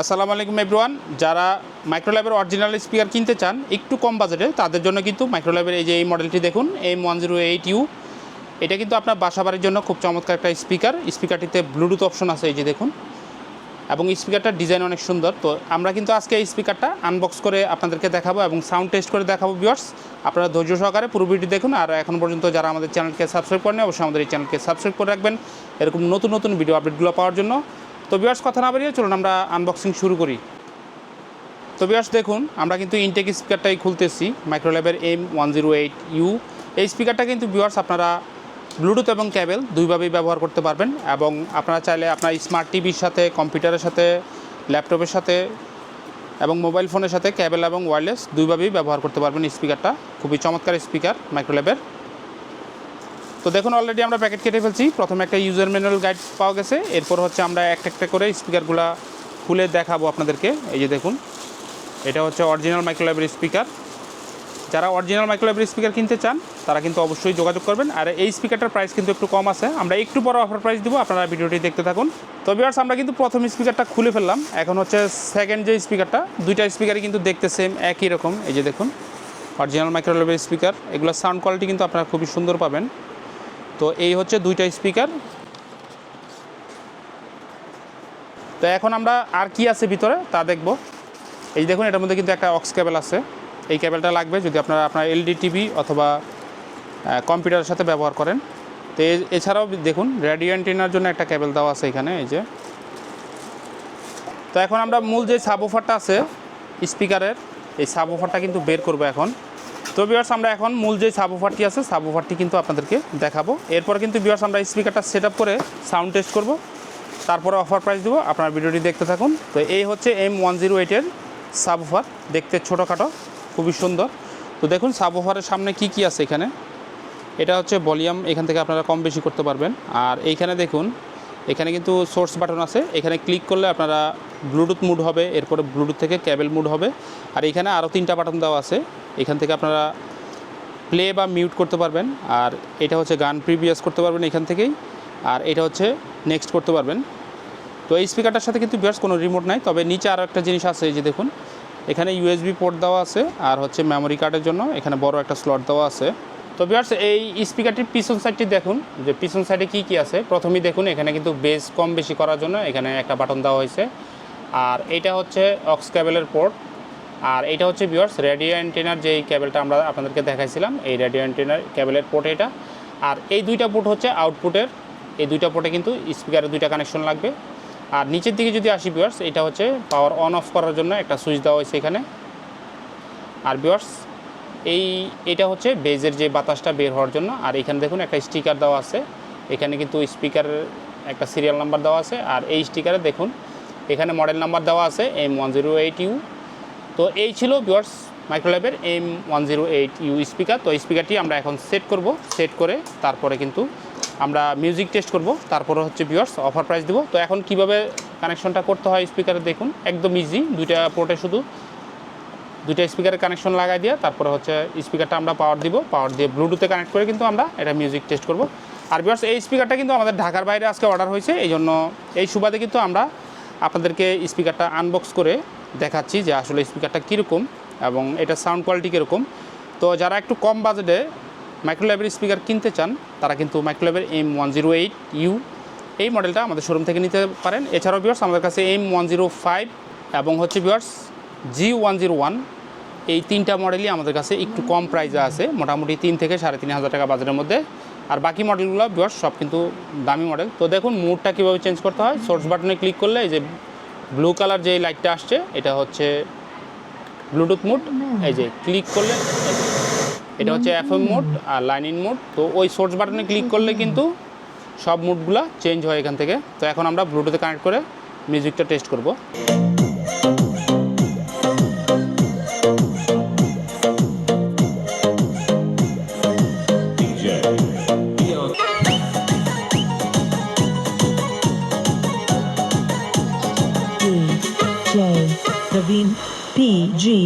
আসসালামু আলাইকুম এভরিওয়ান যারা মাইক্রোল্যাবের অরিজিনাল স্পিকার কিনতে চান, একটু কম বাজেটে তাদের জন্য কিন্তু মাইক্রোল্যাবের এই যে এই মডেলটি দেখুন M one zero eight U এটা কিন্তু আপনার বাসাবাড়ির জন্য খুব চমৎকার একটা স্পিকার স্পিকারটিতে ব্লুটুথ অপশন আছে এই যে দেখুন। এবং স্পিকারটার ডিজাইন অনেক সুন্দর। তো আমরা কিন্তু আজকে এই স্পিকারটা আনবক্স করে আপনাদেরকে দেখাবো এবং সাউন্ড টেস্ট করে দেখাবো ভিউয়ার্স আপনারা ধৈর্য সহকারে পুরো ভিডিও দেখুন। আর এখন পর্যন্ত যারা আমাদের চ্যানেলকে সাবস্ক্রাইব করেন অবশ্যই আমাদের এই চ্যানেলকে সাবস্ক্রাইব করে রাখবেন। এরকম নতুন নতুন ভিডিও আপডেটগুলো পাওয়ার জন্য। তো ভিউয়ার্স কথা না বাড়িয়ে চলুন আমরা আনবক্সিং শুরু করি। তো ভিউয়ার্স দেখুন, আমরা কিন্তু ইনটেক স্পিকারটাই খুলতেছি মাইক্রোল্যাবের M one zero eight U এই স্পিকারটা কিন্তু ভিউয়ার্স আপনারা ব্লুটুথ এবং ক্যাবেল দুইভাবেই ব্যবহার করতে পারবেন এবং আপনারা চাইলে আপনার স্মার্ট টিভির সাথে কম্পিউটারের সাথে ল্যাপটপের সাথে এবং মোবাইল ফোনের সাথে ক্যাবেল এবং ওয়্যারলেস দুইভাবেই ব্যবহার করতে পারবেন স্পিকারটা খুবই চমৎকার স্পিকার মাইক্রোল্যাবের তো দেখুন অলরেডি আমরা প্যাকেট কেটে ফেলছি। প্রথমে একটা ইউজার ম্যানুয়াল গাইড পাওয়া গেছে। এরপর হচ্ছে আমরা একটা একটা করে স্পিকারগুলো খুলে দেখাবো আপনাদেরকে। এই যে দেখুন, এটা হচ্ছে অরিজিনাল মাইক্রোল্যাবের স্পিকার যারা অরিজিনাল মাইক্রোল্যাবের স্পিকার কিনতে চান, তারা কিন্তু অবশ্যই যোগাযোগ করবেন। আর এই স্পিকারটার প্রাইস কিন্তু একটু কম আছে। আমরা একটু বড় অফার প্রাইস দিব, আপনারা ভিডিওটি দেখতে থাকুন। তো বিয়ার্স আমরা কিন্তু প্রথম স্পিকারটা খুলে ফেললাম। এখন হচ্ছে সেকেন্ড যে স্পিকারটা দুইটা স্পিকারই কিন্তু দেখতে সেম একই রকম। এই যে দেখুন অরিজিনাল মাইক্রোল্যাবের স্পিকার এগুলোর সাউন্ড কোয়ালিটি কিন্তু আপনারা খুবই সুন্দর পাবেন। তো এই হচ্ছে দুইটা স্পিকার তো এখন আমরা আর কি আছে ভিতরে তা দেখব। এই দেখুন, এটার মধ্যে কিন্তু একটা অক্স কেবল আছে। এই কেবলটা লাগবে যদি আপনারা আপনার এলডি টিভি অথবা কম্পিউটারের সাথে ব্যবহার করেন। তো এছাড়াও দেখুন রেডিও অ্যান্টেনার জন্য একটা কেবল দেওয়া আছে এখানে, এই যে। তো এখন আমরা মূল যে সাবওফারটা আছে স্পিকারের এই সাবওফারটা কিন্তু বের করব এখন। তো বিয়ার্স আমরা এখন মূল যে সাবওফারটি আছে সাবওফারটি কিন্তু আপনাদেরকে দেখাবো। এরপর কিন্তু বিয়ার্স আমরা স্পিকারটা সেট করে সাউন্ড টেস্ট করব। তারপরে অফার প্রাইস দেবো, আপনার ভিডিওটি দেখতে থাকুন। তো এই হচ্ছে এম ওয়ান জিরো এইটের সাবওফার দেখতে ছোটোখাটো, খুবই সুন্দর। তো দেখুন সাবওফারের সামনে কি কি আছে এখানে? এটা হচ্ছে ভলিউম এখান থেকে আপনারা কম বেশি করতে পারবেন। আর এইখানে দেখুন এখানে কিন্তু সোর্স বাটন আছে। এখানে ক্লিক করলে আপনারা ব্লুটুথ মুড হবে, এরপরে ব্লুটুথ থেকে ক্যাবেল মুড হবে। আর এখানে আরও তিনটা বাটন দেওয়া আছে। এখান থেকে আপনারা প্লে বা মিউট করতে পারবেন। আর এটা হচ্ছে গান প্রিভিয়াস করতে পারবেন এখান থেকেই। আর এটা হচ্ছে নেক্সট করতে পারবেন। তো এই স্পিকারটার সাথে কিন্তু বিয়ার্স কোনো রিমোট নাই। তবে নিচে আরও একটা জিনিস আছে, এই যে দেখুন। এখানে ইউএসবি পোর্ট দেওয়া আছে। আর হচ্ছে মেমোরি কার্ডের জন্য এখানে বড় একটা স্লট দেওয়া আছে। তো বিয়ার্স এই স্পিকারটির পিছন সাইডটি দেখুন। যে পিছন সাইডে কী কী আছে? প্রথমেই দেখুন, এখানে কিন্তু বেস কম বেশি করার জন্য এখানে একটা বাটন দেওয়া হয়েছে। আর এটা হচ্ছে অক্স ক্যাবেলের পোর্ট আর এটা হচ্ছে বিয়ার্স রেডিও অ্যান্টেনার যেই কেবলটা আমরা আপনাদেরকে দেখাইছিলাম, এই রেডিও অ্যান্টেনার কেবলের পোর্ট এটা আর এই দুইটা পোর্ট হচ্ছে আউটপুটের এই দুইটা পোর্টে কিন্তু স্পিকারের দুইটা কানেকশন লাগবে। আর নিচের দিকে যদি আসি বিয়ার্স এটা হচ্ছে পাওয়ার অন অফ করার জন্য একটা সুইচ দেওয়া হয়েছে এখানে। আর বিয়ার্স এই, এটা হচ্ছে বেজের যে বাতাসটা বের হওয়ার জন্য। আর এখানে দেখুন একটা স্টিকার দেওয়া আছে। এখানে কিন্তু স্পিকারের একটা সিরিয়াল নাম্বার দেওয়া আছে। আর এই স্টিকারে দেখুন, এখানে মডেল নাম্বার দেওয়া আছে, M one zero eight U. তো এই ছিল বিয়ার্স মাইক্রোল্যাবের M one zero eight U speaker. তো স্পিকারটি আমরা এখন সেট করব। সেট করে তারপরে কিন্তু আমরা মিউজিক টেস্ট করব। তারপরে হচ্ছে বিয়ার্স অফার প্রাইস দেবো। তো এখন কীভাবে কানেকশনটা করতে হয় স্পিকারে দেখুন। একদম ইজি দুইটা পোর্টে শুধু দুইটা স্পিকারের কানেকশন লাগাই দিয়ে তারপরে হচ্ছে স্পিকারটা আমরা পাওয়ার দিব পাওয়ার দিয়ে ব্লুটুথে কানেক্ট করে কিন্তু আমরা এটা মিউজিক টেস্ট করব। আর বিয়ার্স এই স্পিকারটা কিন্তু আমাদের ঢাকার বাইরে আজকে অর্ডার হয়েছে এই জন্য এই সুবাদে কিন্তু আমরা আপনাদেরকে স্পিকারটা আনবক্স করে দেখাচ্ছি যে আসলে স্পিকারটা কীরকম এবং এটা সাউন্ড কোয়ালিটি কীরকম। তো যারা একটু কম বাজেটে মাইক্রোল্যাবের স্পিকার কিনতে চান, তারা কিন্তু মাইক্রোল্যাবের M one zero eight U এই মডেলটা আমাদের শোরুম থেকে নিতে পারেন। এছাড়াও বিয়ার্স আমাদের কাছে এম ওয়ান জিরো ফাইভ এবং হচ্ছে বিয়ার্স জি ওয়ান জিরো ওয়ান এই তিনটা মডেলই আমাদের কাছে একটু কম প্রাইসে আছে, মোটামুটি তিন থেকে সাড়ে তিন হাজার টাকা বাজারের মধ্যে। আর বাকি মডেলগুলো বিয়ার্স সব কিন্তু দামি মডেল তো দেখুন মুডটা কীভাবে চেঞ্জ করতে হয় সোর্স বাটনে ক্লিক করলে এই যে ব্লু কালার যে লাইটটা আসছে, এটা হচ্ছে ব্লুটুথ মুড এই যে ক্লিক করলে, এটা হচ্ছে এফএম মোড আর লাইন ইন মোড তো ওই সোর্স বাটনে ক্লিক করলে কিন্তু সব মুডগুলো চেঞ্জ হয় এখান থেকে। তো এখন আমরা ব্লুটুথে কানেক্ট করে মিউজিকটা টেস্ট করব। P G